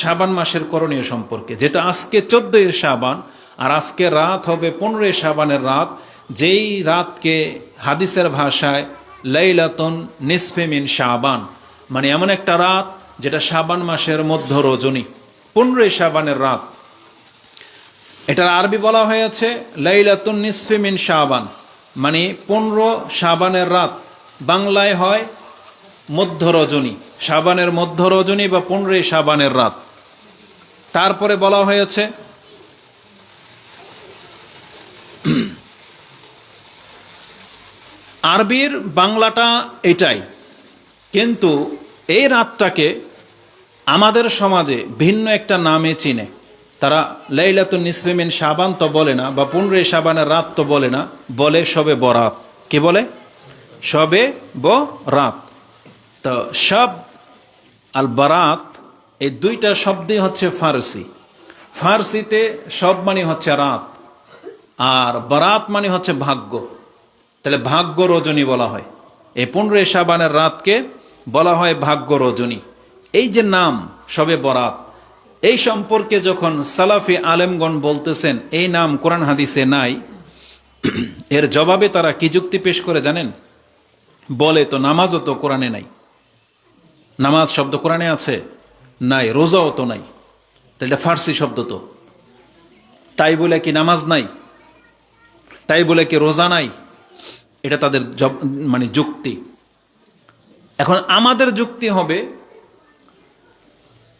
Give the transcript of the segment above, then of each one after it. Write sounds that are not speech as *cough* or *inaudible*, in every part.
শাবান মাসের করণীয় সম্পর্কে, যেটা আজকে চোদ্দই শাবান, আর আজকে রাত হবে পনেরোই শাবানের রাত, যেই রাতকে হাদিসের ভাষায় লাইলাতন নিসফেমিন শাবান মানে এমন একটা রাত যেটা শাবান মাসের মধ্য রজনী, পনেরোই শাবানের রাত। এটার আরবি বলা হয়েছে লাইলাতুন নিসফেমিন শাবান মানে পনেরো শাবানের রাত, বাংলায় হয় মধ্য রজনী সাবানের মধ্য রজনী বা পনেরোই সাবানের রাত। তারপরে বলা হয়েছে, আরবির বাংলাটা এটাই, কিন্তু এই রাতটাকে আমাদের সমাজে ভিন্ন একটা নামে চিনে। তারা লাইলাতুন নিসফেমিন সাবান তো বলে না, বা পনেরোই সাবানের রাত তো বলে না, বলে সবে বরাত। কি বলে? সবে ব রাত তো সব আল বারাত এই দুইটা শব্দই হচ্ছে ফার্সি। ফার্সিতে সব মানে হচ্ছে রাত, আর বারাত মানে হচ্ছে ভাগ্য। তাহলে ভাগ্য রজনী বলা হয়। এই পনেরোই সাবানের রাতকে বলা হয় ভাগ্য রজনী। এই যে নাম সবে বরাত, এই সম্পর্কে যখন সালাফি আলেমগণ বলতেছেন, এই নাম কোরআন হাদিসে নাই। এর জবাবে তারা কি যুক্তি পেশ করে জানেন? বলে তো নামাজও তো কোরআনে নাই। নামাজ শব্দ কোরআনে আছে? নাই, রোজাও তো নাই। তাহলে এটা ফার্সি শব্দ তো। তাই বলে কি নামাজ নাই? তাই বলে কি রোজা নাই? এটা তাদের মানে যুক্তি। এখন আমাদের যুক্তি হবে,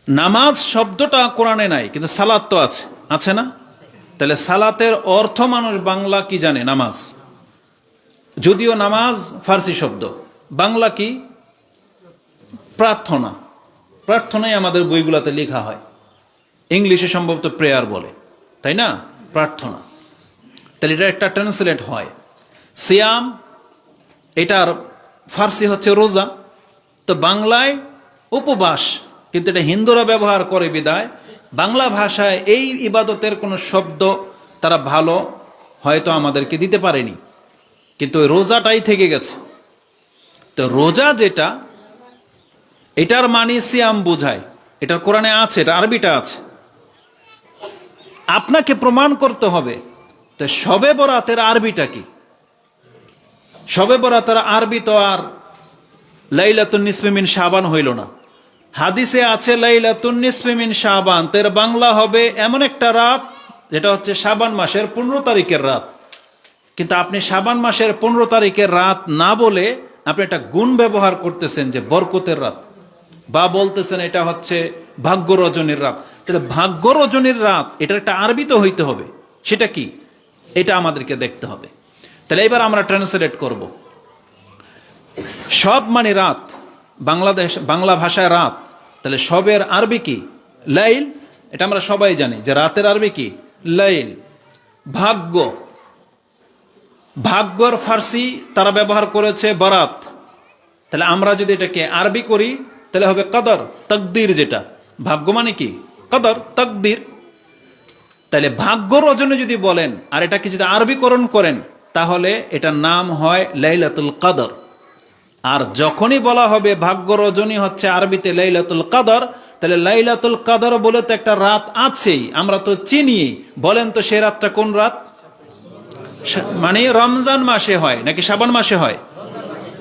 নামাজ শব্দটা কোরআনে নাই, কিন্তু সালাত তো আছে। আছে না? তাহলে সালাতের অর্থ মানুষ বাংলা কি জানে নামাজ? যদিও নামাজ ফার্সি শব্দ। বাংলা কি? প্রার্থনা। প্রার্থনাই আমাদের বইগুলোতে লেখা হয়। ইংলিশে সম্ভবত প্রেয়ার বলে, তাই না? প্রার্থনা। তাহলে এটা একটা ট্রান্সলেট হয়। সিয়াম এটার ফার্সি হচ্ছে রোজা। তো বাংলায় উপবাস, কিন্তু এটা হিন্দুরা ব্যবহার করে বিদায়। বাংলা ভাষায় এই ইবাদতের কোনো শব্দ তারা ভালো হয়তো আমাদেরকে দিতে পারেনি। কিন্তু ওই রোজাটাই থেকে গেছে। তো রোজা যেটা এটার মানে সিয়াম বোঝায়। এটার কোরআনে আছে, এটা আরবিটা আছে। আপনাকে প্রমাণ করতে হবে তো সবে বরাতের আরবিটা কি? সবে বরাতের আরবি তো আর লাইলাতুন সাবান হইল না। হাদিসে আছে লাইলাতুন নিসমিমিন সাবান তের বাংলা হবে এমন একটা রাত, যেটা হচ্ছে সাবান মাসের পনেরো তারিখের রাত। কিন্তু আপনি সাবান মাসের পনেরো তারিখের রাত না বলে আপনি একটা গুণ ব্যবহার করতেছেন যে বরকতের রাত। বা বলতেছেন এটা হচ্ছে ভাগ্য রজনীর রাত। তাহলে ভাগ্য রজনীর রাত এটা একটা আরবি তো হইতে হবে। সেটা কি? এটা আমাদেরকে দেখতে হবে। তাহলে এবার আমরা ট্রান্সলেট করব। সব মানে রাত, বাংলাদেশ, বাংলা ভাষায় রাত, তাহলে সবের আরবি কি? লাইল, এটা আমরা সবাই জানি যে রাতের আরবি কি? লাইল। ভাগ্য। ভাগ্যর ফার্সি তারা ব্যবহার করেছে বরাত। তাহলে আমরা যদি এটাকে আরবি করি তাহলে হবে কদর, তকদির যেটা। ভাগ্য মানে কি? কদর, তকদির। তাহলে ভাগ্য রজনে যদি বলেন, আর এটাকে যদি আরবিকরণ করেন, তাহলে এটার নাম হয় লাইলাতুল কদর। আর যখনই বলা হবে ভাগ্য রজনী হচ্ছে আরবিতে লাইলাতুল কদর, তাহলে লাইলাতুল কদর বলে তো একটা রাত আছেই, আমরা তো চিনি। বলেন তো সে রাতটা কোন রাত? মানে রমজান মাসে হয়, নাকি শ্রাবণ মাসে হয়?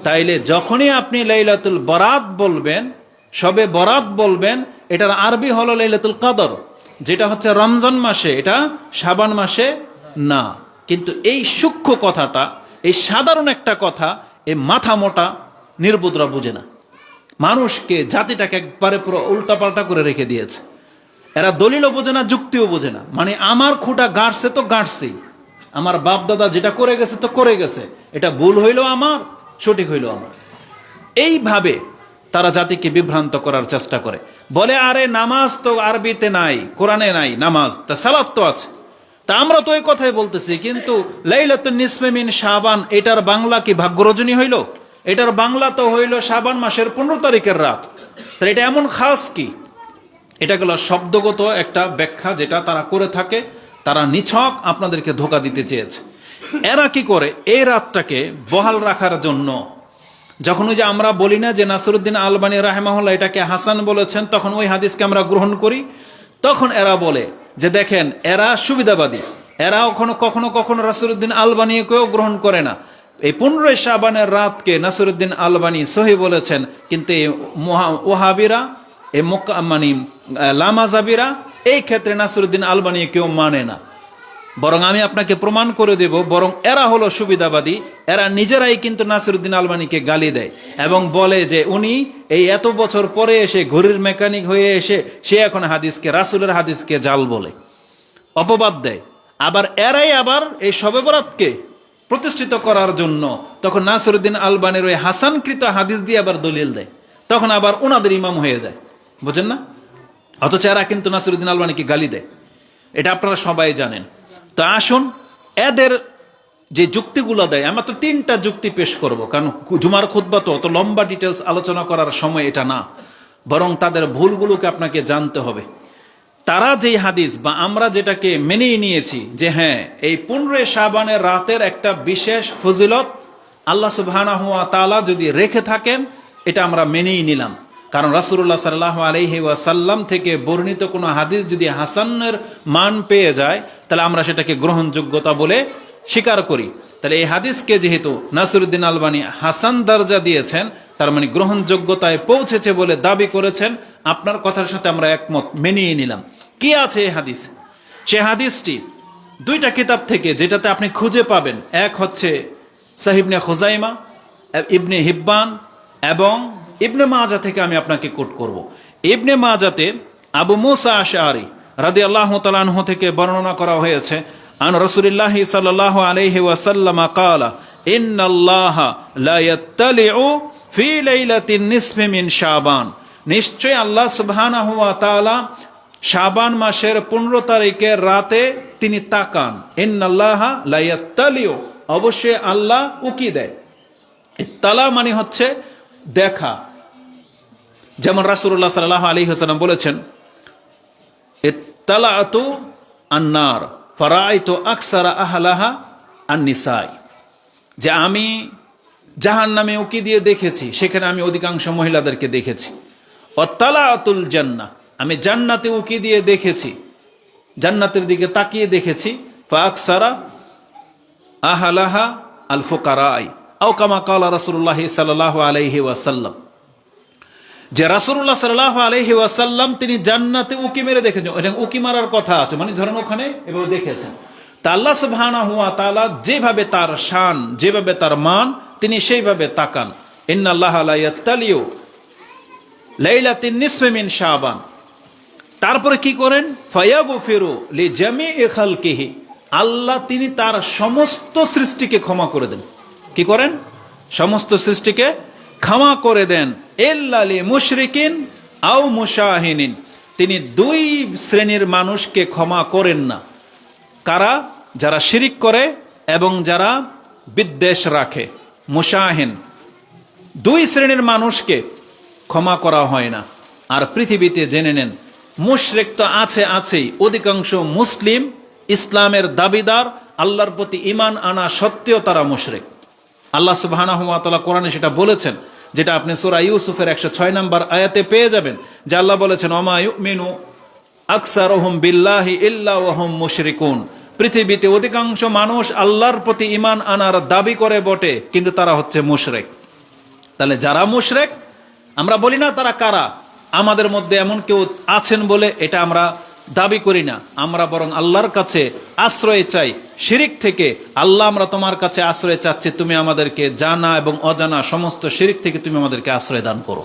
তাইলে যখনই আপনি লাইলাতুল বরাত বলবেন, সবে বরাত বলবেন, এটার আরবি হলো লাইলাতুল কদর, যেটা হচ্ছে রমজান মাসে, এটা সাবান মাসে না। কিন্তু এই সূক্ষ্ম কথাটা, এই সাধারণ একটা কথা, এই মাথা মোটা নির্বুদরা বুঝে না। মানুষকে, জাতিটাকে একবারে পুরো উল্টাপাল্টা করে রেখে দিয়েছে। এরা দলিলও বোঝে না, যুক্তিও বোঝে না। মানে আমার খুঁটা গাঁটছে তো গাঁটছেই। আমার বাপ দাদা যেটা করে গেছে তো করে গেছে। এটা ভুল হইল আমার। সঠিক হইল আমার। এইভাবে তারা জাতিকে বিভ্রান্ত করার চেষ্টা করে। বলে, আরে, নামাজ তো আরবিতে নাই, কোরআনে নাই, নামাজ, তা সালাত তো আছে। তা আমরা তো এই কথাই বলতেছি, কিন্তু লাইলাতুন নিসমিন শাবান, এটার বাংলা কি ভাগ্যরজনী হইল? এটার বাংলা তো হইল শাবান মাসের পনেরো তারিখের রাত। তাহলে এটা এমন খাস কি? এটা গেল শব্দগত একটা ব্যাখ্যা যেটা তারা করে থাকে। তারা নিছক আপনাদেরকে ধোকা দিতে চেয়েছে। এরা কি করে? এই রাতটাকে বহাল রাখার জন্য। যখন ওই যে আমরা বলি না যে নাসরুদ্দিন আলবানী রাহেমাহুল্লাহ এটাকে হাসান বলেছেন, তখন ওই হাদিসকে আমরা গ্রহণ করি। তখন এরা বলে যে দেখেন, এরা সুবিধাবাদী। এরা কখনো কখনো কখনো নাসরুদ্দিন আলবানীকেও গ্রহণ করে না। এই পনেরোই শাবানের রাতকে নাসরুদ্দিন আলবানী সহি বলেছেন, কিন্তু এই ওহাবিরা, এই মানে লামাজাবিরা এই ক্ষেত্রে নাসরুদ্দিন আলবানী কেউ মানে না। বরং আমি আপনাকে প্রমাণ করে দেব, বরং এরা হলো সুবিধাবাদী, এরা নিজেরাই কিন্তু নাসিরুদ্দিন আলমানিকে গালি দেয় এবং বলে যে উনি এই এত বছর পরে এসে ঘড়ির মেকানিক হয়ে এসে সে এখন হাদিসকে, রাসুলের হাদিসকে জাল বলে, অপবাদ দেয়। আবার এরাই আবার এই শবে বরাতকে প্রতিষ্ঠিত করার জন্য তখন নাসিরুদ্দিন আলবানের ওই হাসানকৃত হাদিস দিয়ে আবার দলিল দেয়। তখন আবার ওনাদের ইমাম হয়ে যায়। বুঝেন না? অথচ এরা কিন্তু নাসিরুদ্দিন আলবানিকে গালি দেয়। এটা আপনারা সবাই জানেন। তো আসুন, এদের যে যুক্তিগুলো দেয়, আমরা তো তিনটা যুক্তি পেশ করব, কারণ জুমার খুদ্া তো অত লম্বা ডিটেলস আলোচনা করার সময় এটা না, বরং তাদের ভুলগুলোকে আপনাকে জানতে হবে। তারা যেই হাদিস বা আমরা যেটাকে মেনেই নিয়েছি যে হ্যাঁ এই পনেরোই শাবানের রাতের একটা বিশেষ ফজিলত আল্লাহ সুবহানাহু ওয়া তাআলা যদি রেখে থাকেন, এটা আমরা মেনেই নিলাম। কারণ রাসূলুল্লাহ সাল্লাহ আলাইহি ওয়াসাল্লাম থেকে বর্ণিত কোনো হাদিস যদি হাসানের মান পেয়ে যায়, তাহলে আমরা সেটাকে গ্রহণযোগ্যতা বলে স্বীকার করি। তাহলে এই হাদিসকে যেহেতু নাসিরুদ্দিন আলবানী হাসান দরজা দিয়েছেন, তার মানে গ্রহণযোগ্যতায় পৌঁছেছে বলে দাবি করেছেন, আপনার কথার সাথে আমরা একমত মেনিয়ে নিলাম। কি আছে এই হাদিস? সে হাদিসটি দুইটা কিতাব থেকে যেটাতে আপনি খুঁজে পাবেন। এক হচ্ছে সাহিবনে খোজাইমা, ইবনে হিব্বান এবং ইবনে মাজা থেকে আমি আপনাকে কোট করব। ইবনে মাজাতে আবু মুসা আশারি রাদি আল্লাহ তালাহ থেকে বর্ণনা করা হয়েছে, আন রসুলিল্লাহ সাল্লাহ আলহি ওয়াসাল্লাম কালা শাবান। নিশ্চয় আল্লাহ সুবহানাহু ওয়া তাআলা শাবান মাসের পনেরো তারিখের রাতে তিনি তাকান। ইন আল্লাহ লা ইয়াত্তালিউ। অবশ্যই আল্লাহ উকি দেয়। ইত্তালা মানে হচ্ছে দেখা। যেমন রাসূলুল্লাহ সাল্লাল্লাহু আলাইহি ওয়াসাল্লাম বলেছেন ইত্তালাতু আন্নার ফারাইতু আকসারা আহলাহা আন-নিসাই। যে আমি জাহান নামে উকি দিয়ে দেখেছি, সেখানে আমি অধিকাংশ মহিলাদেরকে দেখেছি। অত্তালা আতুল জান্না, আমি জান্নাতে উকি দিয়ে দেখেছি, জান্নাতের দিকে তাকিয়ে দেখেছি। ফাকসারা আহালাহা আল ফুকারাই আও কামা কালা রাসূলুল্লাহ সাল্লাল্লাহু আলাইহি ওয়াসাল্লাম। যে রাসূলুল্লাহ সাল্লাল্লাহু আলাইহি ওয়াসাল্লাম তিনি জান্নাতে উকি মেরে দেখেছেন। এটা উকি মারার কথা আছে। মানে ধরেন ওখানে এভাবে দেখেছেন। তা আল্লাহ ওয়া তাআলা যেভাবে তার শান, যেভাবে তার মান, তিনি সেইভাবে তাকান। ইন্নাল্লাহ লা ইয়াত্তালিউ লাইলাতিন নিসফি মিন শাবান। তারপরে কি করেন? ফায়াগফিরু লি জামিই খালকিহি। আল্লাহ তিনি তার সমস্ত সৃষ্টিকে ক্ষমা করে দেন। কি করেন? সমস্ত সৃষ্টিকে ক্ষমা করে দেন। এল্লালি মুশরিকিন আও মুশাহিনিন। তিনি দুই শ্রেণির মানুষকে ক্ষমা করেন না। কারা? যারা শিরিক করে এবং যারা বিদ্বেষ রাখে। মুশাহিন। দুই শ্রেণির মানুষকে ক্ষমা করা হয় না। আর পৃথিবীতে জেনে নেন, মুশরেক তো আছে আছেই। অধিকাংশ মুসলিম ইসলামের দাবিদার, আল্লাহর প্রতি ইমান আনা সত্ত্বেও তারা মুশরেক। আল্লাহ তাআলা কোরআনে সেটা বলেছেন যেটা আপনি সূরা ইউসুফের 106 নম্বর আয়াতে পেয়ে যাবেন, যে আল্লাহ বলেছেন, ওমা ইউমিনু আকসারুহুম বিল্লাহি ইল্লা ওয়া হুম মুশরিকুন। পৃথিবীতে অধিকাংশ মানুষ আল্লাহর প্রতি ইমান আনার দাবি করে বটে, কিন্তু তারা হচ্ছে মুশরেক। তাহলে যারা মুশরেক, আমরা বলি না তারা কারা, আমাদের মধ্যে এমন কেউ আছেন বলে এটা আমরা দাবি করি না। আমরা বরং আল্লাহর কাছে আশ্রয় চাই। শিরিক থেকে আল্লাহ আমরা তোমার কাছে আশ্রয় চাচ্ছি, তুমি আমাদেরকে জানা এবং অজানা সমস্ত শিরিক থেকে তুমি আমাদেরকে আশ্রয় দান করো।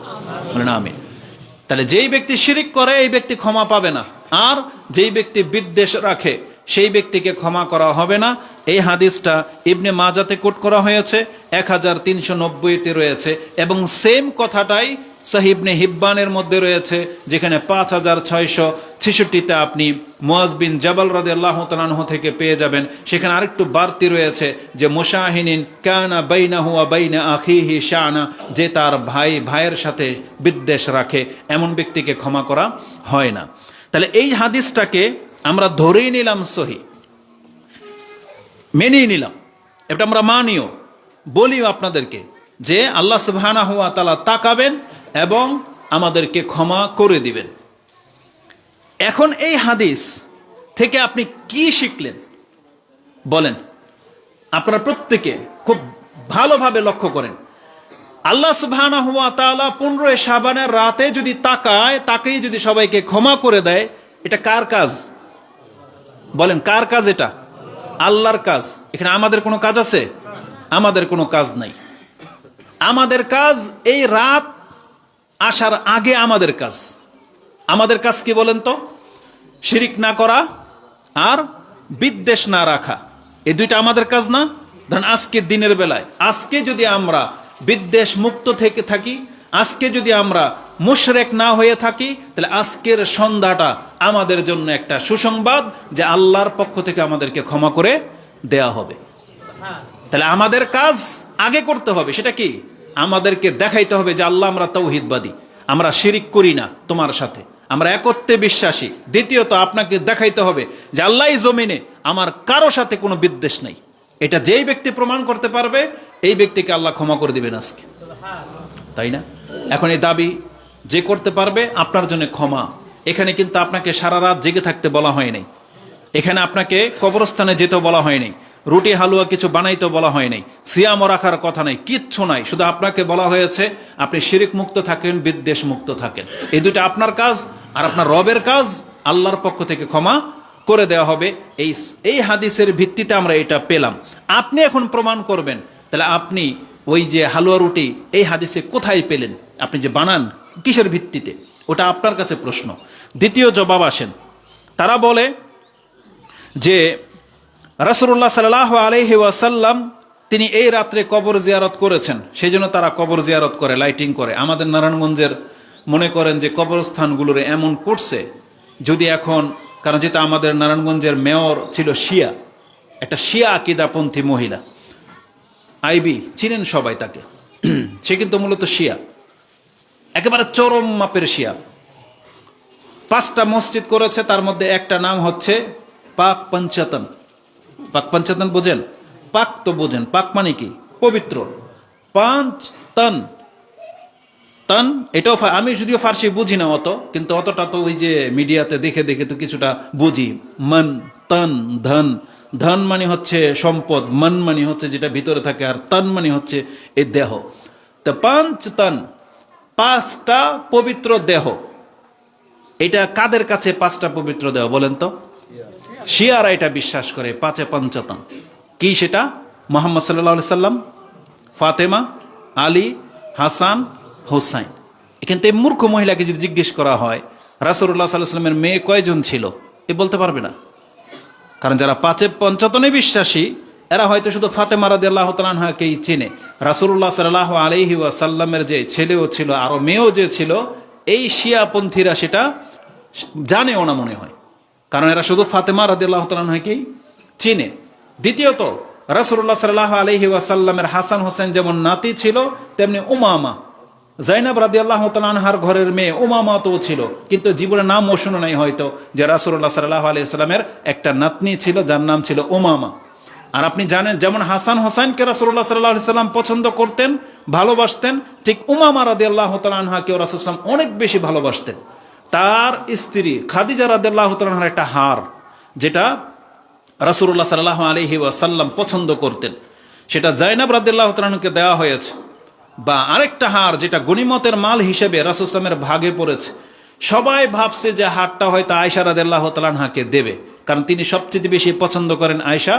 না আমি তাহলে যেই ব্যক্তি শিরিক করে, এই ব্যক্তি ক্ষমা পাবে না। আর যেই ব্যক্তি বিদ্বেষ রাখে, সেই ব্যক্তিকে ক্ষমা করা হবে না। এই হাদিসটা ইবনে মাজাতে কোট করা হয়েছে, এক হাজার তিনশো নব্বইতে রয়েছে এবং সেম কথাটাই সাহিবনে হিব্বানের মধ্যে রয়েছে, যেখানে পাঁচ হাজার ছয়শো ছেষট্টিতে আপনি মুয়াজ বিন জাবাল রাদে আল্লাহ তালাহ থেকে পেয়ে যাবেন। সেখানে আরেকটু বাড়তি রয়েছে যে, মুশাহিনিন কানা বাইনা হুয়া বাইনা আখিহি শানা, যে তার ভাই, ভাইয়ের সাথে বিদ্বেষ রাখে, এমন ব্যক্তিকে ক্ষমা করা হয় না। তাহলে এই হাদিসটাকে আমরা ধরেই নিলাম সহি। মেনেই নিলাম। এটা আমরা মানিও। বলিও আপনাদেরকে যে, আল্লাহ সুবহানা হুয়া তালা তাকাবেন এবং আমাদেরকে ক্ষমা করে দিবেন। এখন এই হাদিস থেকে আপনি কি শিখলেন? বলেন। আপনারা প্রত্যেকে খুব ভালোভাবে লক্ষ্য করেন। আল্লাহ সুবহানা হুয়া তাআলা পনেরোই সাবানের রাতে যদি তাকায়, তাকেই যদি সবাইকে ক্ষমা করে দেয়, এটা কার কাজ? বলেন, কার কাজ এটা? আল্লাহর কাজ। এখানে আমাদের কোনো কাজ আছে? আমাদের কোনো কাজ নাই। আমাদের কাজ এই রাত আসার আগে আমাদের কাজ। আমাদের কাজ কি বলেন তো? শিরিক না করা আর বিদ্বেষ না রাখা। এই দুইটা আমাদের কাজ না? ধরেন আজকে দিনের বেলায়, আজকে যদি আমরা বিদ্বেষ মুক্ত থেকে থাকি, আজকে যদি আমরা মুশরেক না হয়ে থাকি, তাহলে আজকের সন্ধ্যাটা আমাদের জন্য একটা সুসংবাদ যে আল্লাহর পক্ষ থেকে আমাদেরকে ক্ষমা করে দেয়া হবে। তাহলে আমাদের কাজ আগে করতে হবে, সেটা কি? আমাদেরকে দেখাইতে হবে যে আল্লাহ আমরা তৌহিদবাদী, আমরা শিরিক করি না তোমার সাথে। আমরা একত্রে বিশ্বাসী। দ্বিতীয়ত আপনাকে দেখাইতে হবে যে আল্লাহ জমিনে আমার কারও সাথে কোনো বিদ্বেষ নেই। এটা যেই ব্যক্তি প্রমাণ করতে পারবে, এই ব্যক্তিকে আল্লাহ ক্ষমা করে দিবেন আজকে। তাই না? এখন এই দাবি যে করতে পারবে, আপনার জন্য ক্ষমা। এখানে কিন্তু আপনাকে সারা রাত জেগে থাকতে বলা হয়নি এখানে আপনাকে কবরস্থানে যেতে বলা হয়নি রুটি, হালুয়া কিছু বানাইতে বলা হয়নি সিয়ামও রাখার কথা নাই, কিচ্ছু নাই। শুধু আপনাকে বলা হয়েছে, আপনি শিরিক মুক্ত থাকেন, বিদ্বেষ মুক্ত থাকেন। এই দুটো আপনার কাজ আর আপনার রবের কাজ, আল্লাহর পক্ষ থেকে ক্ষমা করে দেওয়া হবে। এই এই হাদিসের ভিত্তিতে আমরা এটা পেলাম। আপনি এখন প্রমাণ করবেন, তাহলে আপনি ওই যে হালুয়া, রুটি, এই হাদিসে কোথায় পেলেন? আপনি যে বানান, কিসের ভিত্তিতে? ওটা আপনার কাছে প্রশ্ন। দ্বিতীয় জবাব আসেন। তারা বলে যে রাসুল্লাহ সাল্লাহ আলহি ওয়াসাল্লাম, তিনি এই রাত্রে কবর জিয়ারত করেছেন। সেই জন্য তারা কবর জিয়ারত করে, লাইটিং করে। আমাদের নারায়ণগঞ্জের মনে করেন যে কবরস্থানগুলোর এমন করছে, যদি এখন, কারণ যেটা আমাদের নারায়ণগঞ্জের মেয়র ছিল শিয়া, একটা শিয়া আকিদাপন্থী মহিলা, আইবি, চিনেন সবাই তাকে। *clears throat* সে কিন্তু মূলত শিয়া। একেবারে চরম মাপের শিয়া। পাঁচটা মসজিদ করেছে, তার মধ্যে একটা নাম হচ্ছে পাক পঞ্চাতন। পাক পঞ্চাতন বোঝেন? পাক তো বোঝেন। পাক মানে কি? পবিত্র। পাঁচ তন। তন, এটাও আমি যদিও ফার্সি বুঝি না অত, কিন্তু অতটা তো ওই যে মিডিয়াতে দেখে দেখে তো কিছুটা বুঝি। মন, তন, ধন। ধন মানে হচ্ছে সম্পদ, মন মানে হচ্ছে যেটা ভিতরে থাকে, আর তন মানে হচ্ছে এই দেহ। তো পাঁচ তন, পাঁচটা পবিত্র দেহ। এটা কাদের কাছে পাঁচটা পবিত্র দেহ বলেন তো? শিয়ারা এটা বিশ্বাস করে, পাঁচে পঞ্চতন কি সেটা? মোহাম্মদ সাল্লাহ সাল্লাম, ফাতেমা, আলী, হাসান, হোসাইন। এখান থেকে মূর্খ মহিলাকে যদি জিজ্ঞেস করা হয় রাসুল্লাহ সাল্লাহ সাল্লামের মেয়ে কয়জন ছিল, এ বলতে পারবে না। কারণ যারা পাঁচে পঞ্চতনে বিশ্বাসী, এরা হয়তো শুধু ফাতেমা রাদি আল্লাহ তালাহাকেই চিনে। রাসুল্লাহ সাল্লাহ আলহি ওয়াসাল্লামের যে ছেলেও ছিল, আরও মেয়েও যে ছিল, এই শিয়াপন্থীরা সেটা জানেও না মনে হয়। কারণ এরা শুধু ফাতেমা রাদি আল্লাহ তালাহাকেই চিনে। দ্বিতীয়ত রাসুল্লাহ সাল্লাহ আলহি ওয়াসাল্লামের হাসান হোসেন যেমন নাতি ছিল, তেমনি উমামা। জাইনাব রাদি আল্লাহ তালানহার ঘরের মেয়ে উমামা তো ছিল। কিন্তু জীবনে নামও শুনে নাই হয়তো যে রাসুল্লাহ সাল্লাহ আলি সাল্লামের একটা নাতনি ছিল, যার নাম ছিল উমামা। আর আপনি জানেন, যেমন হাসান হোসাইনকে রাসুল্লাহ সাল্লাহ সাল্লাম পছন্দ করতেন, ভালোবাসতেন, ঠিক উমামা রাদি আল্লাহ তালানহাকেও রাসুলাম অনেক বেশি ভালোবাসতেন। তার স্ত্রী খাদিজা রাদি আল্লাহ একটা হার, যেটা রাসুল্লাহ সাল্লাহ আলহি ওয়াসাল্লাম পছন্দ করতেন। সেটা জাইনাব রাদিল্লাহ দেওয়া হয়েছে। বা আরেকটা হার, যেটা গনিমতের মাল হিসেবে রাসুসলামের ভাগে পড়েছে। সবাই ভাবছে যে হারটা হয়তো আয়সা রাদেল্লাহ দেবে, কারণ তিনি সবচেয়ে বেশি পছন্দ করেন আয়সা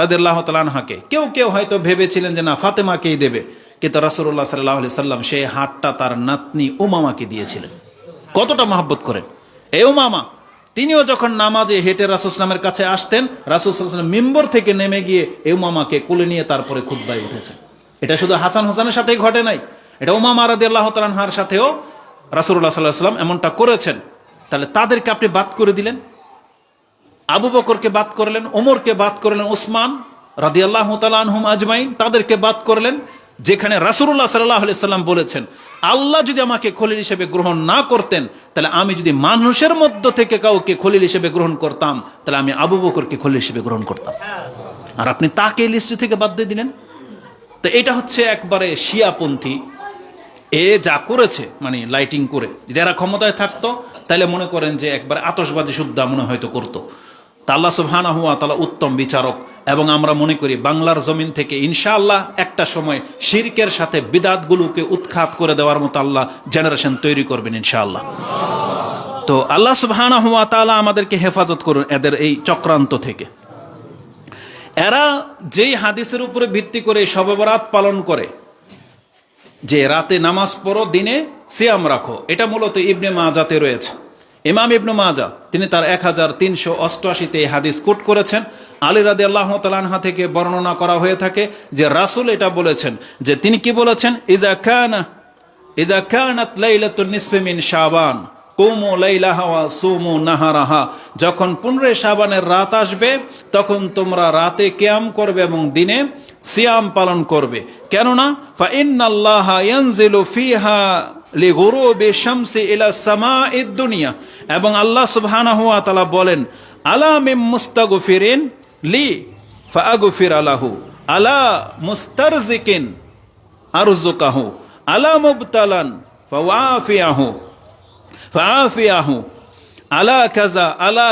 রাদেল্লাহ তালানহাকে কেউ কেউ হয়তো ভেবেছিলেন যে না, ফাতেমাকেই দেবে, কিন্তু রাসুল্লাহ সাল্লাহ সাল্লাম সেই হারটা তার নাতনি উমামাকে দিয়েছিলেন। কতটা মহাব্বত করেন? এই উমামা তিনিও যখন নামাজে হেঁটে রাসুসলামের কাছে আসতেন রাসুসলাম মেম্বর থেকে নেমে গিয়ে এই উমামাকে কোলে নিয়ে তারপরে খুদ্ায় উঠেছেন। এটা শুধু হাসান হোসেনের সাথেই ঘটে নাই, এটা উমামা রাদি আল্লাহ তালানহার সাথেও রাসুল্লাহ সাল্লাহ সাল্লাম এমনটা করেছেন। তাহলে তাদেরকে আপনি বাদ করে দিলেন? আবু বকরকে বাদ করলেন, ওমরকে বাদ করলেন, ওসমান রাদি আল্লাহ তালানহুম আজমাইন, তাদেরকে বাদ করলেন, যেখানে রাসুল্লাহ সাল্লাহ সাল্লাম বলেছেন আল্লাহ যদি আমাকে খলিল হিসেবে গ্রহণ না করতেন, তাহলে আমি যদি মানুষের মধ্য থেকে কাউকে খলিল হিসেবে গ্রহণ করতাম, তাহলে আমি আবু বকরকে খলিল হিসেবে গ্রহণ করতাম। আর আপনি তাকে লিস্ট থেকে বাদ দিয়ে দিলেন? তো এটা হচ্ছে একবারে শিয়াপন্থী। এ যা করেছে মানে লাইটিং করে যদি এরা ক্ষমতায় থাকতো, তাহলে মনে করেন যে একবার আতসবাজি শুদ্ধা মনে হয়তো করতো। তা আল্লাহ সুবহানা হুয়া তালা উত্তম বিচারক। এবং আমরা মনে করি বাংলার জমিন থেকে ইনশাআল্লাহ একটা সময় শিরকের সাথে বিদাতগুলোকে উৎখাত করে দেওয়ার মতো আল্লাহ জেনারেশন তৈরি করবেন ইনশাআল্লাহ। তো আল্লাহ সুবহানা হুয়া তালা আমাদেরকে হেফাজত করুন এদের এই চক্রান্ত থেকে। এরা যেই হাদিসের উপরে ভিত্তি করে শবে বরাত পালন করে, যে রাতে নামাজ পড়ো, দিনে সিয়াম রাখো, এটা মূলত ইবনে মাজাতে রয়েছে। ইমাম ইবনু মাজা তিনি তার এক হাজার তিনশো অষ্টআশিতে হাদিস কোট করেছেন। আলী রাদি আল্লাহ তালানহা থেকে বর্ণনা করা হয়ে থাকে যে রাসুল এটা বলেছেন, যে তিনি কি বলেছেন? ইজা কানা ইজা কানাত লাইলাতুন নিসফে মিন শাবান, কুমু লাইলাহা ওয়া সুমু নাহারাহা। যখন পনেরোই শাবানের রাত আসবে, তখন তোমরা রাতে কিয়াম করবে এবং দিনে সিয়াম পালন করবে। কেননা ফা ইন্নাল্লাহা ইয়ানজিলু ফিহা সামাইদ দুনিয়া। এবং আল্লাহ সুবহানাহু ওয়া তাআলা বলেন লি আলাহু আলা মুবতালান ফাওয়াফিয়াহু ফাআফিয়াহু আলা আলা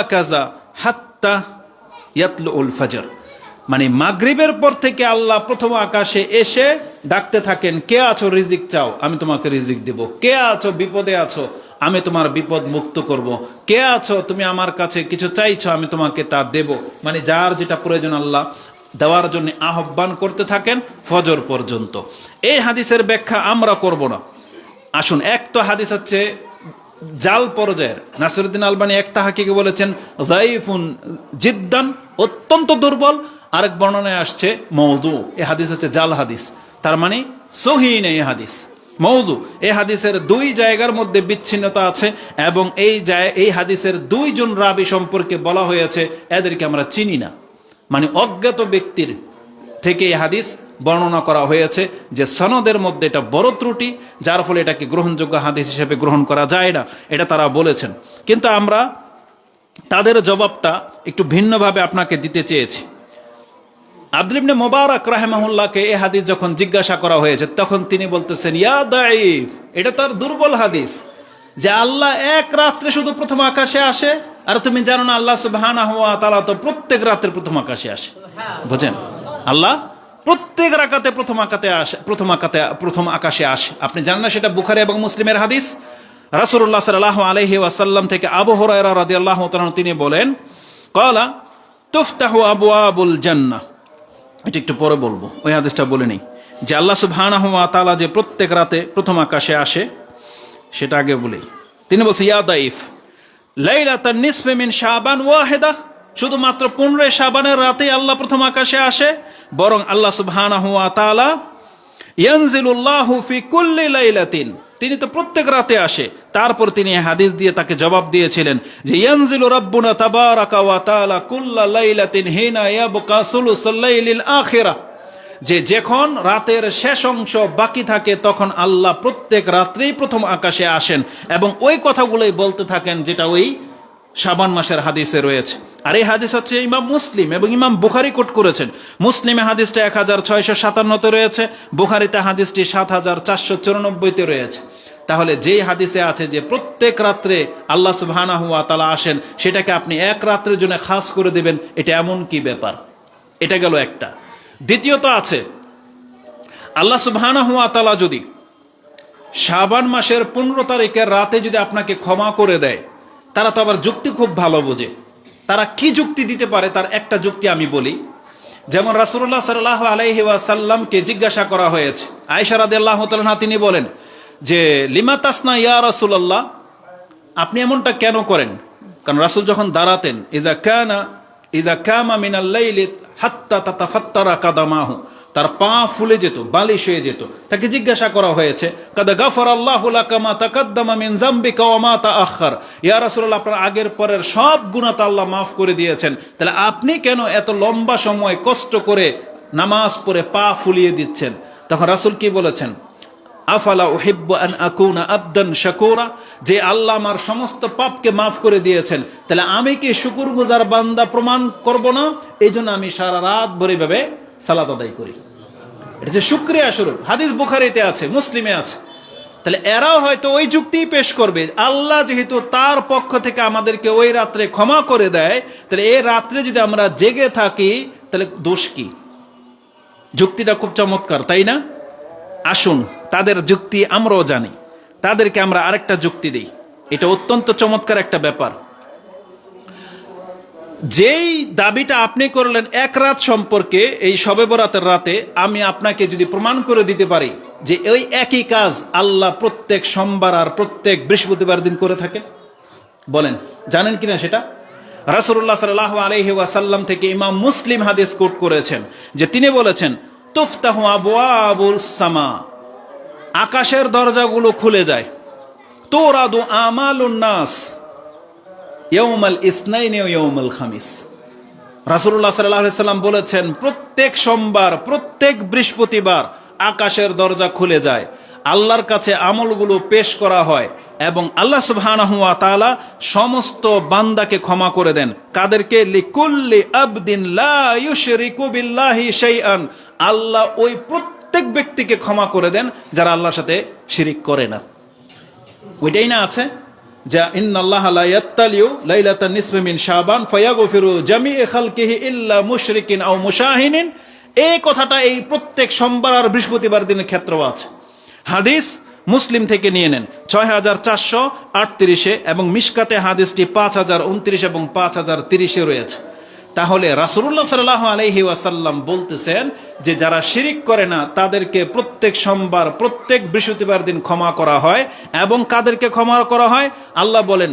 হাত্তা ফজর। মানে মাগরিবের পর থেকে আল্লাহ প্রথম আকাশে এসে ডাকতে থাকেন, কে আছো? রিজিক চাও, আমি তোমাকে রিজিক দেব। কে আছো? বিপদে আছো, আমি তোমার বিপদ মুক্ত করব। কে আছো? তুমি আমার কাছে কিছু চাইছো, আমি তোমাকে তা দেব। মানে যার যেটা প্রয়োজন আল্লাহ দেওয়ার জন্য আহ্বান করতে থাকেন ফজর পর্যন্ত। এই হাদিসের ব্যাখ্যা আমরা করব না। আসুন, এক তো হাদিস হচ্ছে জাল পর্যায়ের। নাসিরুদ্দিন আলবানী একটা হাকিকে বলেছেন, জাইফুন জিদ্দান, অত্যন্ত দুর্বল। আরেক বর্ণনায় আসছে মৌদু এ হাদিস হচ্ছে জাল হাদিস। তার মানে সহিন এই হাদিস। মৌদু এই হাদিসের দুই জায়গার মধ্যে বিচ্ছিন্নতা আছে এবং এই এই হাদিসের দুইজন রাবি সম্পর্কে বলা হয়েছে, এদেরকে আমরা চিনি না। মানে অজ্ঞাত ব্যক্তির থেকে এই হাদিস বর্ণনা করা হয়েছে যে সনদের মধ্যে এটা বড় ত্রুটি, যার ফলে এটাকে গ্রহণযোগ্য হাদিস হিসেবে গ্রহণ করা যায় না, এটা তারা বলেছেন। কিন্তু আমরা তাদের জবাবটা একটু ভিন্নভাবে আপনাকে দিতে চেয়েছি। আব্দুলিবনে মোবারক রাহেমাহুল্লাহকে এ হাদিস যখন জিজ্ঞাসা করা হয়েছে, তখন তিনি বলতেছেন, ইয়া দাইফ এটা তার দুর্বল হাদিস, যে আল্লাহ এক রাত্রে শুধু প্রথম আকাশে আসে, আর তুমি জানো না, আল্লাহ সুবহানাহু হুয়া তাআলা তো প্রত্যেক রাত্রে প্রথম আকাশে আসে। বুঝেন? আল্লাহ প্রত্যেক রাকাতে প্রথম আকাতে আসে, প্রথম আকাতে, প্রথম আকাশে আসে। আপনি জানেন না সেটা বুখারী এবং মুসলিমের হাদিস? রাসূলুল্লাহ সাল্লাল্লাহু আলাইহি ওয়াসাল্লাম থেকে আবু হুরায়রা রাদিয়াল্লাহু তাআলা তিনি বলেন, ক্বালা তুফতাহু আবওয়াবুল জান্নাহ এটা একটু পরে বলব। ওই হাদিসটা বলে নেই। যে আল্লাহ সুবহানাহু ওয়া তাআলা যে প্রত্যেক রাতে প্রথম আকাশে আসে, সেটা আগে বলি তিনি বলছে, ইয়া দাইফ লাইলাতান নিসফে মিন শাবান ওয়াহিদা। শুধুমাত্র পনেরোই শাবানের রাতে আল্লাহ প্রথম আকাশে আসে, বরং আল্লাহ সুবহানাহু ওয়া তাআলা ইয়ানজিলুল্লাহু ফি কুল্লি লাইলাতিন। তিনি তো প্রত্যেক রাতে আসে। তারপর তিনি হাদিস দিয়ে তাকে জবাব দিয়েছিলেন যে, ইয়ানজিলু রাব্বুনা তাবারাকা ওয়া তাআলা কুল্লা লাইলাতিন হিনা ইয়াবকা সুলুসাল লাইলিল আখিরা। যে যখন রাতের শেষ অংশ বাকি থাকে, তখন আল্লাহ প্রত্যেক রাত্রেই প্রথম আকাশে আসেন এবং ওই কথাগুলোই বলতে থাকেন যেটা ওই শাবান মাসের হাদিসে রয়েছে। আর এই হাদিস হচ্ছে ইমাম মুসলিম এবং ইমাম বুখারি কোট করেছেন। মুসলিমে হাদিসটা এক হাজার ছয়শো সাতান্নতে রয়েছে, বুখারিতে হাদিসটি সাত হাজার চারশো চুরানব্বইতে রয়েছে। তাহলে যেই হাদিসে আছে যে প্রত্যেক রাত্রে আল্লাহ সুবহানাহু ওয়া তাআলা আসেন, সেটাকে আপনি এক রাত্রের জন্য খাস করে দেবেন, এটা এমন কি ব্যাপার? এটা গেল একটা। দ্বিতীয়ত আছে, আল্লাহ সুবহানাহু ওয়া তাআলা যদি শাবান মাসের পনেরো তারিখের রাতে যদি আপনাকে ক্ষমা করে দেয়, তারা তো আবার যুক্তি খুব ভালো বোঝে। তারা কি যুক্তি দিতে পারে তার একটা যুক্তি আমি বলি। যেমন রাসুল্লাহ সাল্লাহ আলাইহি ওয়াসাল্লামকে জিজ্ঞাসা করা হয়েছে। আয়সারাদ তাআলা তিনি বলেন যে, লিমা তাসনা ইয়া রাসুল্লাহ আপনি এমনটা কেন করেন? কারণ রাসুল যখন দাঁড়াতেন ইজা কানা ইজা কামা মিনাল্লাইলিত হাত্তা তাতাফাত্তারা কাদামাহু। তার পা ফুলে যেত বালিশ হয়ে যেত। তাকে জিজ্ঞাসা করা হয়েছে, কাদা গাফর আল্লাহ লাকামা তাকাদ্দামা মিন জাম্বিকা ওয়া ইয়া রাসূলুল্লাহ, আপনার আগের পরের সব গুনাহ আল্লাহ মাফ করে দিয়েছেন। তাহলে আপনি কেন এত লম্বা সময় কষ্ট করে নামাজ পড়ে পা ফুলিয়ে দিচ্ছেন? তখন রাসূল কি বলেছেন? আফালা উহিব্ব আন আকুনা আবদান শাকুরা? যে আল্লাহ আমার সমস্ত পাপকে মাফ করে দিয়েছেন। তাহলে আমি কি শুকুরগুজার বান্দা প্রমাণ করব না? এই জন্য আমি সারা রাত ভরে ভাবে সালাত আদায় করি। এটা যে শুক্রিয়া স্বরূপ। হাদিস বুখারিতে আছে, মুসলিমে আছে। তাহলে এরাও হয়তো ওই যুক্তিই পেশ করবে, আল্লাহ যেহেতু তার পক্ষ থেকে আমাদেরকে ওই রাত্রে ক্ষমা করে দেয়, তাহলে এই রাত্রে যদি আমরা জেগে থাকি, তাহলে দোষ কি? যুক্তিটা খুব চমৎকার, তাই না? আসুন, তাদের যুক্তি আমরাও জানি। তাদেরকে আমরা আরেকটা যুক্তি দিই। এটা অত্যন্ত চমৎকার একটা ব্যাপার। যেই দাবিটা আপনি করলেন এক রাত সম্পর্কে, এই শবে বরাতের রাতে, আমি আপনাকে যদি প্রমাণ করে দিতে পারি যে ওই একই কাজ আল্লাহ প্রত্যেক সোমবার আর প্রত্যেক বৃহস্পতিবার দিন করে থাকে বলেন, জানেন কিনা সেটা? রাসুল্লাহ সাল্লাহ আলহি ওয়াসাল্লাম থেকে ইমাম মুসলিম হাদিস কোট করেছেন, যে তিনি বলেছেন, তুফতাহু সামা আকাশের দরজাগুলো খুলে যায়। তোরাদু আমালুন নাস ইয়ৌমাল ইসনাইন ইয়ৌমাল খামিস। রাসুল্লাহ সাল্লাহ সাল্লাম বলেছেন, প্রত্যেক সোমবার, প্রত্যেক বৃহস্পতিবার আকাশের দরজা খুলে যায়। আল্লাহর কাছে আমলগুলো পেশ করা হয় এবং আল্লাহ সুবহানাহু ওয়া তাআলা সমস্ত বান্দাকে ক্ষমা করে দেন। কাদেরকে? লিকুল্লি আবদিন বিল্লাহি শাইআন। আল্লাহ ওই প্রত্যেক ব্যক্তিকে ক্ষমা করে দেন যারা আল্লাহর সাথে শিরিক করে না। ওইটাই না আছে? যা ইল্লা মুশরিকিন এই কথাটা এই প্রত্যেক সোমবার আর বৃহস্পতিবার দিনের হাদিস মুসলিম থেকে নিয়ে নেন। ছয় হাজার চারশো আটত্রিশে এবং হাদিসটি পাঁচ হাজার উনত্রিশ এবং পাঁচ হাজার তিরিশে রয়েছে। তাহলে রাসুল্লাহ সাল্লাহ আলহি ওয়াসাল্লাম বলতেছেন যে যারা শিরিক করে না, তাদেরকে প্রত্যেক সোমবার, প্রত্যেক বৃহস্পতিবার দিন ক্ষমা করা হয় এবং কাদেরকে ক্ষমা করা হয়? আল্লাহ বলেন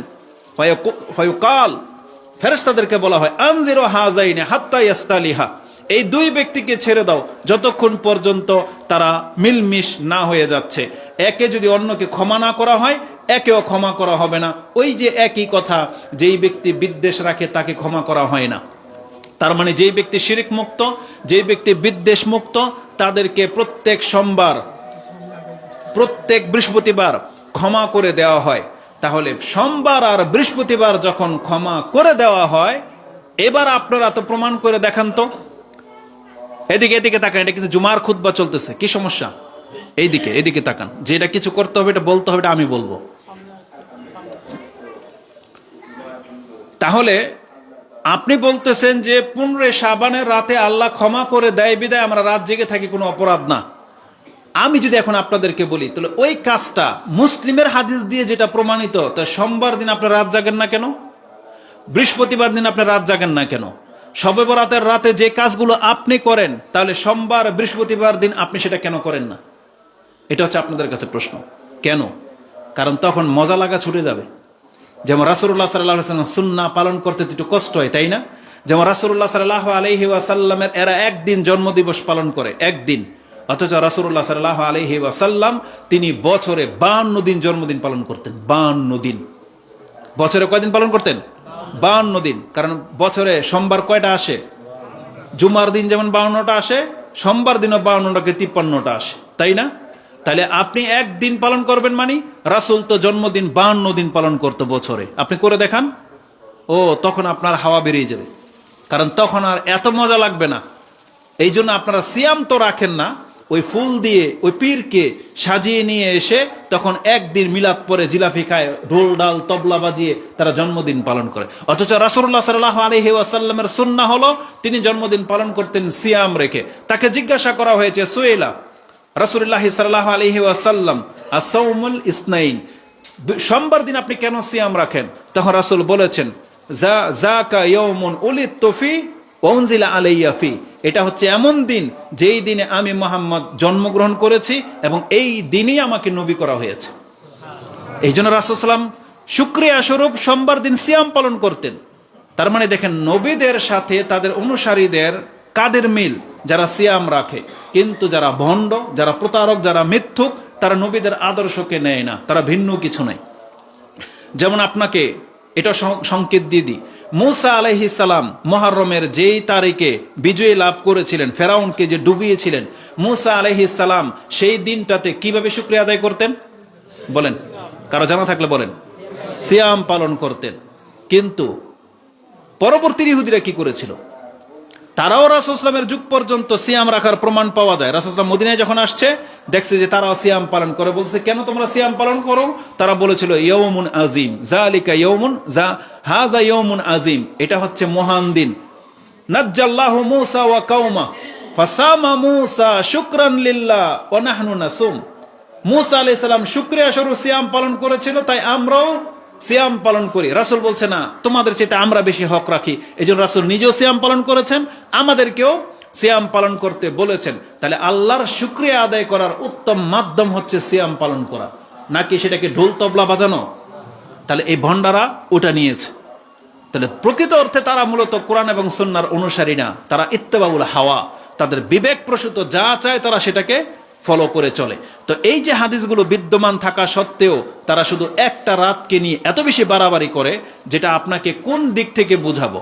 ফয়ুকাল ফেরেস্তাদেরকে বলা হয়, আনজিরো হাজাইনে হাত্তা ইয়াস্তালিহা এই দুই ব্যক্তিকে ছেড়ে দাও, যতক্ষণ পর্যন্ত তারা মিলমিশ না হয়ে যাচ্ছে। একে যদি অন্যকে ক্ষমা না করা হয়, একেও ক্ষমা করা হবে না। ওই যে একই কথা, যেই ব্যক্তি বিদ্বেষ রাখে, তাকে ক্ষমা করা হয় না। তার মানে যেই ব্যক্তি শিরিক মুক্ত, যেই ব্যক্তি বিদ্বেষ মুক্ত, তাদেরকে প্রত্যেক সোমবার, প্রত্যেক বৃহস্পতিবার ক্ষমা করে দেওয়া হয়। তাহলে সোমবার আর বৃহস্পতিবার যখন ক্ষমা করে দেওয়া হয়, এবার আপনারা তো প্রমাণ করে দেখান তো। এদিকে এদিকে তাকান, এটা কিন্তু জুমার খুতবা চলতেছে। কি সমস্যা? এইদিকে, এদিকে তাকান। যে এটা কিছু করতে হবে, এটা বলতে হবে, এটা আমি বলব। তাহলে আপনি বলতেছেন যে পনেরো সাবানের রাতে আল্লাহ ক্ষমা করে দেয়, বিদায়, আমরা রাত জেগে থাকি, কোনো অপরাধ না। আমি যদি এখন আপনাদেরকে বলি, তাহলে ওই কাজটা মুসলিমের হাদিস দিয়ে যেটা প্রমাণিত, তা সোমবার দিন আপনার রাত জাগেন না কেন? বৃহস্পতিবার দিন আপনার রাত জাগেন না কেন? সবে বরাতের রাতে যে কাজগুলো আপনি করেন, তাহলে সোমবার, বৃহস্পতিবার দিন আপনি সেটা কেন করেন না? এটা হচ্ছে আপনাদের কাছে প্রশ্ন। কেন? কারণ তখন মজা লাগা ছুটে যাবে। যেমন রাসুল্লাহ সাল্লাহ সুন্না পালন করতে একটু কষ্ট হয়, তাই না? যেমন রাসুল্লাহ সাল্লাহ আলহি ওয়াসাল্লামের এরা একদিন জন্মদিবস পালন করে, একদিন। অথচ রাসুল্লাহ সাল্লাহ আলহি ওয়াসাল্লাম তিনি বছরে বান্ন দিন জন্মদিন পালন করতেন, বান্ন দিন। বছরে কয়দিন পালন করতেন? বান্ন দিন। কারণ বছরে সোমবার কয়টা আসে? জুমার দিন যেমন বাউন্নটা আসে, সোমবার দিনও বাউন্নটাকে তিপ্পান্নটা আসে, তাই না? তাহলে আপনি একদিন পালন করবেন মানে? রাসুল তো জন্মদিন বান্ন দিন পালন করতো বছরে। আপনি করে দেখান। ও, তখন আপনার হাওয়া বেরিয়ে যাবে। কারণ তখন আর এত মজা লাগবে না। এই জন্য আপনারা সিয়াম তো রাখেন না। ওই ফুল দিয়ে, ওই পীরকে সাজিয়ে নিয়ে এসে তখন একদিন মিলাদ পরে জিলাফি খায় ঢোল, ডাল, তবলা বাজিয়ে তারা জন্মদিন পালন করে। অথচ রাসুল্লাহ সাল্লাহ আলহি ওয়াসাল্লামের সুন্না হলো, তিনি জন্মদিন পালন করতেন সিয়াম রেখে। তাকে জিজ্ঞাসা করা হয়েছে, সোয়েলা রাসুল্লাহ সাল্লাহ আলহি ওয়াসাল্লাম আসৌমুল ইসনাইন সোমবার দিন আপনি কেন সিয়াম রাখেন? তখন রাসুল বলেছেন, যা উলিত তফি এটা হচ্ছে এমন দিন যেই দিনে আমি মোহাম্মদ জন্মগ্রহণ করেছি এবং এই দিনই আমাকে নবী করা হয়েছে। এই জন্য রাসুসাল্লাম শুক্রিয়া স্বরূপ সোমবার দিন সিয়াম পালন করতেন। তার মানে দেখেন, নবীদের সাথে তাদের অনুসারীদের কাদের মিল? যারা সিয়াম রাখে, কিন্তু যারা ভণ্ড, যারা প্রতারক, যারা মিথ্যুক, তারা নবীদের আদর্শকে নেয় না, তারা ভিন্ন কিছু নেই যেমন আপনাকে এটা সংকেত দিয়ে দিই। মুসা আলহি সালাম মহারমের যেই তারিখে বিজয়ী লাভ করেছিলেন, ফেরাউনকে যে ডুবিয়েছিলেন, মুসা আলহি সালাম সেই দিনটাতে কীভাবে শুক্রিয়া আদায় করতেন? বলেন। কারও জানা থাকলে বলেন। সিয়াম পালন করতেন। কিন্তু পরবর্তী ইহুদিরা কি করেছিল? তারাও রাসুসলামের যুগ পর্যন্ত সিয়াম রাখার প্রমাণ পাওয়া যায়। রাসুসলাম মদিনায় যখন আসছে, দেখছে যে তারাও সিয়াম পালন করে। বলছে, কেন তোমরা সিয়াম পালন করো? তারা বলেছিল ইয়ৌমুন আজিম জালিকা ইয়ৌমুন যা হাজা ইয়ৌমুন আজিম এটা হচ্ছে মহান দিন। নাজ্জাল্লাহু মূসা ওয়া কাউমা ফাসামা মূসা শুকরান লিল্লাহ ওয়া নাহনু নাসুম। মূসা আলাইহিস সালাম শুকরিয়া স্বরূপ সিয়াম পালন করেছিল, তাই আমরাও সিয়াম পালন করি। রাসুল বলছে, না, তোমাদের চাইতে আমরা বেশি হক রাখি। এই জন্য রাসুল নিজেও সিয়াম পালন করেছেন, আমাদেরকেও সিয়াম পালন করতে বলেছেন। তাহলে আল্লাহর শুক্রিয়া আদায় করার উত্তম মাধ্যম হচ্ছে সিয়াম পালন করা। নাকি সেটাকে ঢোল তবলা বাজানো? তাহলে এই ভণ্ডারা ওটা নিয়েছে। তাহলে প্রকৃত অর্থে তারা মূলত কোরআন এবং সন্ন্যার অনুসারী না, তারা ইত্তেবাউল হাওয়া। তাদের বিবেক প্রসূত যা চায় তারা সেটাকে ফলো করে চলে। তো এই যে হাদিসগুলো বিদ্যমান থাকা সত্ত্বেও তারা শুধু একটা রাতকে নিয়ে এত বেশি বাড়াবাড়ি করে, যেটা আপনাকে কোন দিক থেকে বুঝাবো?